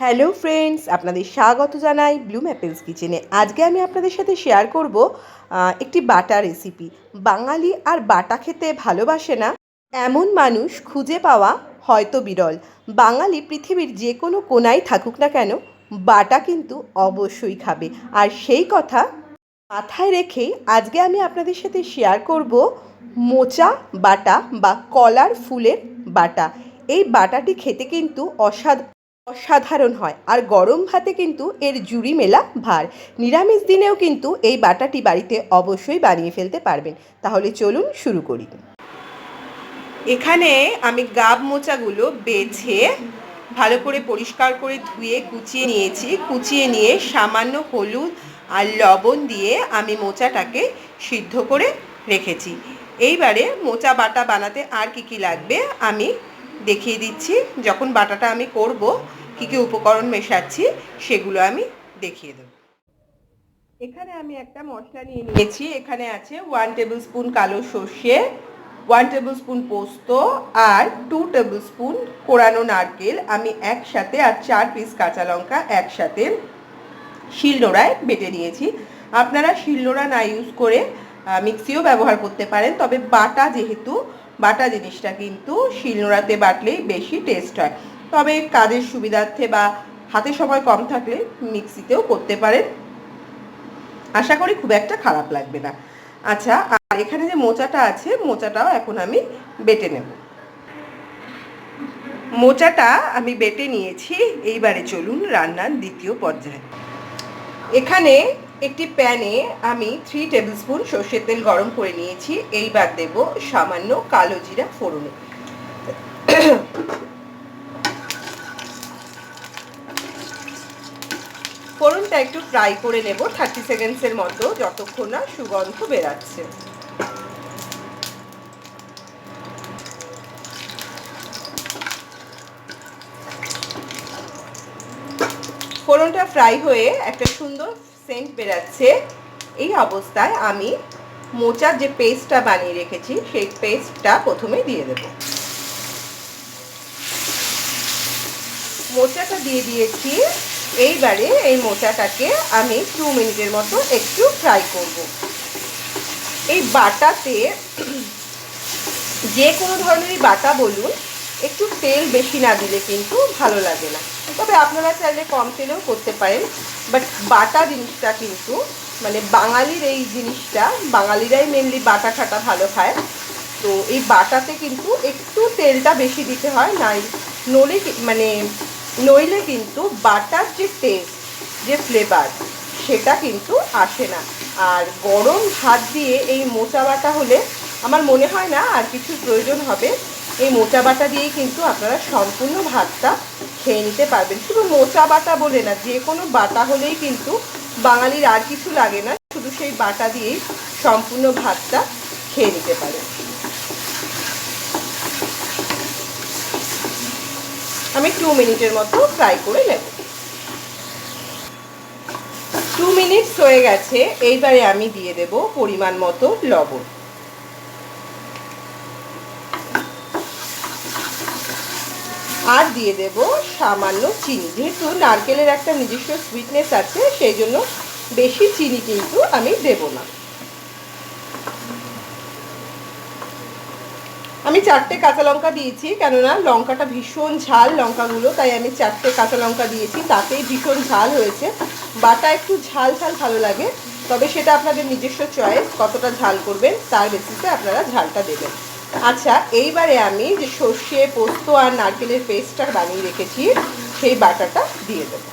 Hello friends আপনাদের স্বাগত জানাই ব্লুম অ্যাপেলস কিচেনে আজকে আমি আপনাদের সাথে শেয়ার করব একটি বাটা রেসিপি বাঙালি আর বাটা খেতে ভালোবাসে না, এমন মানুষ খুঁজে পাওয়া হয়তো বিরল। বাঙালি পৃথিবীর যে কোনো কোনায় থাকুক না কেন, বাটা কিন্তু অবশ্যই খাবে। আর সেই কথা মাথায় রেখেই আজকে আমি আপনাদের সাথে শেয়ার করব মোচা বাটা বা কলার ফুলের বাটা। এই বাটাটি খেতে কিন্তু অসাধ অসাধারণ হয়। আর গরম ভাতে কিন্তু এর জুড়ি মেলা ভার। নিরামিষ দিনেও কিন্তু এই বাটাটি বাড়িতে অবশ্যই বানিয়ে ফেলতে পারবেন। তাহলে চলুন শুরু করি। এখানে আমি গাব মোচাগুলো বেছে ভালো করে পরিষ্কার করে ধুয়ে কুচিয়ে নিয়েছি। কুচিয়ে নিয়ে সামান্য হলুদ আর লবণ দিয়ে আমি মোচাটাকে সিদ্ধ করে রেখেছি। এইবারে মোচা বাটা বানাতে আর কি কি লাগবে আমি দেখিয়ে দিচ্ছি, যখন বাটাটা আমি করব, কি কি উপকরণ মেশাচ্ছি, সেগুলো আমি দেখিয়ে দেবো। এখানে আমি একটা মশলা নিয়ে নিয়েছি, এখানে আছে ওয়ান টেবিল স্পুন কালো সর্ষে ওয়ান টেবিল স্পুন পোস্ত আর টু টেবিল স্পুন কোরানো নারকেল। আমি একসাথে আর চার পিস কাঁচা লঙ্কা একসাথে শিলনোড়ায় বেটে নিয়েছি। আপনারা শিলনোড়া না ইউজ করে মিক্সিও ব্যবহার করতে পারেন, তবে বাটা যেহেতু বাটা জিনিসটা কিন্তু শিলনোড়াতে বাটলেই বেশি টেস্ট হয়। তবে কাজের সুবিধার্থে বা হাতে সময় কম থাকলে মিক্সিতেও করতে পারেন। আশা করি খুব একটা খারাপ লাগবে না। আচ্ছা আর এখানে যে মোচাটা আছে, মোচাটাও এখন আমি বেটে নেব। মোচাটা আমি বেটে নিয়েছি। এইবারে চলুন রান্নার দ্বিতীয় পর্যায়ে। এখানে একটি প্যানে আমি থ্রি টেবিল স্পুন সর্ষের তেল গরম করে নিয়েছি। এইবার দেব সামান্য কালো জিরা ফোড়নে। ফোড়নটা একটু ফ্রাই করে নেব থার্টি সেকেন্ডসের মতো, যতক্ষণ না সুগন্ধ বেরাচ্ছে। ফোড়নটা ফ্রাই হয়ে একটা সুন্দর সেন্ট বেরাচ্ছে এই অবস্থায় আমি মোচার যে পেস্টটা বানিয়ে রেখেছি, সেই পেস্টটা প্রথমে দিয়ে দেব। মোচাটা দিয়ে দিয়েছি। এইবারে এই মোচাটাকে আমি টু মিনিটের মতো একটু ফ্রাই করব। এই বাটাতে যে কোনো ধরনেরই বাটা বলুন একটু তেল বেশি না দিলে কিন্তু ভালো লাগে না। তবে আপনারা চাইলে কম তেলেও করতে পারেন বাট বাটা জিনিসটা কিন্তু মানে বাঙালির এই জিনিসটা, বাঙালিরাই মেনলি বাটা খাটা ভালো খায়। তো এই বাটাতে কিন্তু একটু তেলটা বেশি দিতে হয়, নাই নলে মানে নইলে কিন্তু বাটার যে টেস্ট যে ফ্লেভার সেটা কিন্তু আসে না। আর গরম ভাত দিয়ে এই মোচা বাটা হলে আমার মনে হয় না আর কিছু প্রয়োজন হবে। এই মোচা বাটা দিয়েই কিন্তু আপনারা সম্পূর্ণ ভাতটা খেয়ে নিতে পারবেন। শুধু মোচা বাটা বলে না, যে কোনো বাটা হলেই কিন্তু বাঙালির আর কিছু লাগে না, শুধু সেই বাটা দিয়েই সম্পূর্ণ ভাতটা খেয়ে নিতে পারেন। আমি টু মিনিটের মতো ফ্রাই করে নেব। টু মিনিটস হয়ে গেছে, এইবারে আমি দিয়ে দেব পরিমাণ মতো লবণ। আর দিয়ে দেব সামান্য চিনি। যেহেতু নারকেলের একটা নিজস্ব সুইটনেস আছে, সেই জন্য বেশি চিনি কিন্তু আমি দেব না। আমি চারটে কাঁচা লঙ্কা দিয়েছি, কেননা লঙ্কাটা ভীষণ ঝাল লঙ্কাগুলো, তাই আমি চারটে কাঁচা লঙ্কা দিয়েছি। তাতেই ভীষণ ঝাল হয়েছে। বাটা একটু ঝাল ঝাল ভালো লাগে, তবে সেটা আপনাদের নিজস্ব চয়েস কতটা ঝাল করবেন, তার বেসিসে আপনারা ঝালটা দেবেন। আচ্ছা এইবারে আমি যে সর্ষে, পোস্ত আর নারকেলের পেস্টটা বানিয়ে রেখেছি, সেই বাটাটা দিয়ে দেবো।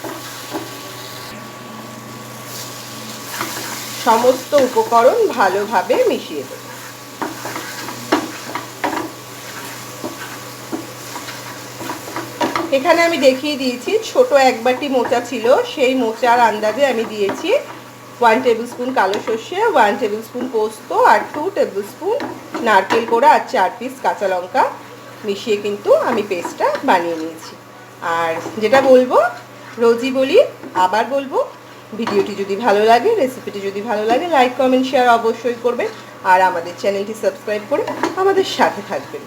সমস্ত উপকরণ ভালোভাবে মিশিয়ে দেবো। এখানে আমি দেখিয়ে দিয়েছি, ছোট এক বাটি মোচা ছিল, সেই মোচার আন্দাজে আমি দিয়েছি ওয়ান টেবিল স্পুন কালো সর্ষে ওয়ান টেবিল স্পুন পোস্ত আর টু টেবিল স্পুন নারকেল কোড়া আর চার পিস কাঁচা লঙ্কা মিশিয়ে কিন্তু আমি পেস্টটা বানিয়ে নিয়েছি। আর যেটা বলব, রোজই বলি, আবার বলব, ভিডিওটি যদি ভালো লাগে রেসিপিটি যদি ভালো লাগে লাইক কমেন্ট শেয়ার অবশ্যই করবেন আর আমাদের চ্যানেলটি সাবস্ক্রাইব করে আমাদের সাথে থাকবেন।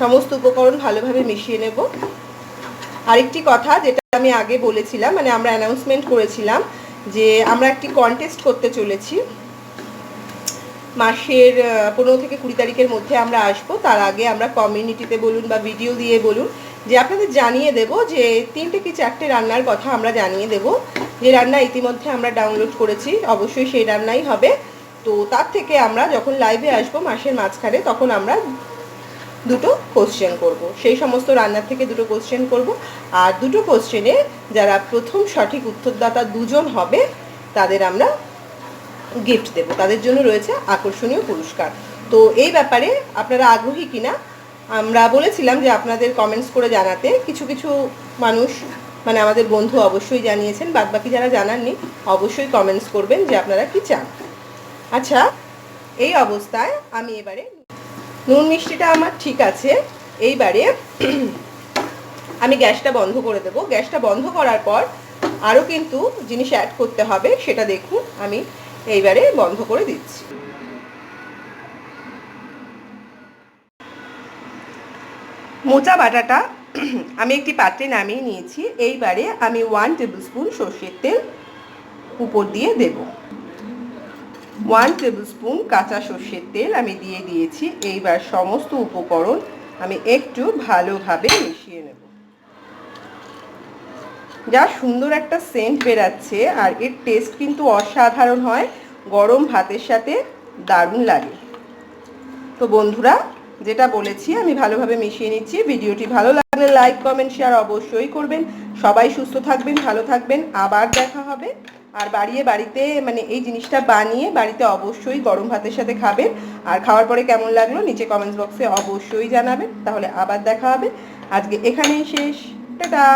সমস্ত উপকরণ ভালোভাবে মিশিয়ে নেব। আরেকটি কথা যেটা আমি আগে বলেছিলাম মানে আমরা অ্যানাউন্সমেন্ট করেছিলাম যে আমরা একটি কন্টেস্ট করতে চলেছি। মাসের পনেরো থেকে কুড়ি তারিখের মধ্যে আমরা আসব। তার আগে আমরা কমিউনিটিতে বলুন বা ভিডিও দিয়ে বলুন যে আপনাদের জানিয়ে দেব যে তিনটে কি চারটে রান্নার কথা আমরা জানিয়ে দেব। যে রান্না ইতিমধ্যে আমরা ডাউনলোড করেছি, অবশ্যই সেই রান্নাই হবে। তো তার থেকে আমরা যখন লাইভে আসব মাসের মাঝখানে, তখন আমরা দুটো কোশ্চেন করব। সেই সমস্ত রান্নার থেকে দুটো কোশ্চেন করব। আর দুটো কোশ্চেনে যারা প্রথম সঠিক উত্তরদাতা দুজন হবে, তাদের আমরা গিফট দেব। তাদের জন্য রয়েছে আকর্ষণীয় পুরস্কার। তো এই ব্যাপারে আপনারা আগ্রহী কিনা? আমরা বলেছিলাম যে আপনাদের কমেন্টস করে জানাতে। কিছু কিছু মানুষ মানে আমাদের বন্ধু অবশ্যই জানিয়েছেন। বাদবাকি যারা জানাননি, অবশ্যই কমেন্টস করবেন যে আপনারা কি চান। আচ্ছা এই অবস্থায় আমি এবারে নুন মিষ্টিটা আমার ঠিক আছে। এইবারে আমি গ্যাসটা বন্ধ করে দেবো। গ্যাসটা বন্ধ করার পর আরও কিন্তু জিনিস অ্যাড করতে হবে, সেটা দেখুন। আমি এইবারে বন্ধ করে দিচ্ছি। মোচা বাটাটা আমি একটি পাত্রে নামিয়ে নিয়েছি। এইবারে আমি ওয়ান টেবিল স্পুন সর্ষের তেল উপর দিয়ে দেব। ওয়ান টেবিল স্পুন কাঁচা সর্ষের তেল আমি দিয়ে দিয়েছি। এইবার সমস্ত উপকরণ আমি একটু ভালোভাবে মিশিয়ে নেব। যা সুন্দর একটা সেন্ট বেরাচ্ছে আর এর টেস্ট কিন্তু অসাধারণ হয়। গরম ভাতের সাথে দারুণ লাগে। তো বন্ধুরা, যেটা বলেছি আমি ভালোভাবে মিশিয়ে নিচ্ছি। ভিডিওটি ভালো লাগলে লাইক, কমেন্ট, শেয়ার অবশ্যই করবেন। সবাই সুস্থ থাকবেন, ভালো থাকবেন। আবার দেখা হবে। আর বাড়িয়ে বাড়িতে মানে এই জিনিসটা বানিয়ে বাড়িতে অবশ্যই গরম ভাতের সাথে খাবেন। আর খাওয়ার পরে কেমন লাগল নিচে কমেন্টস বক্সে অবশ্যই জানাবেন। তাহলে আবার দেখা হবে। আজকে এখানেই শেষ। টাটা!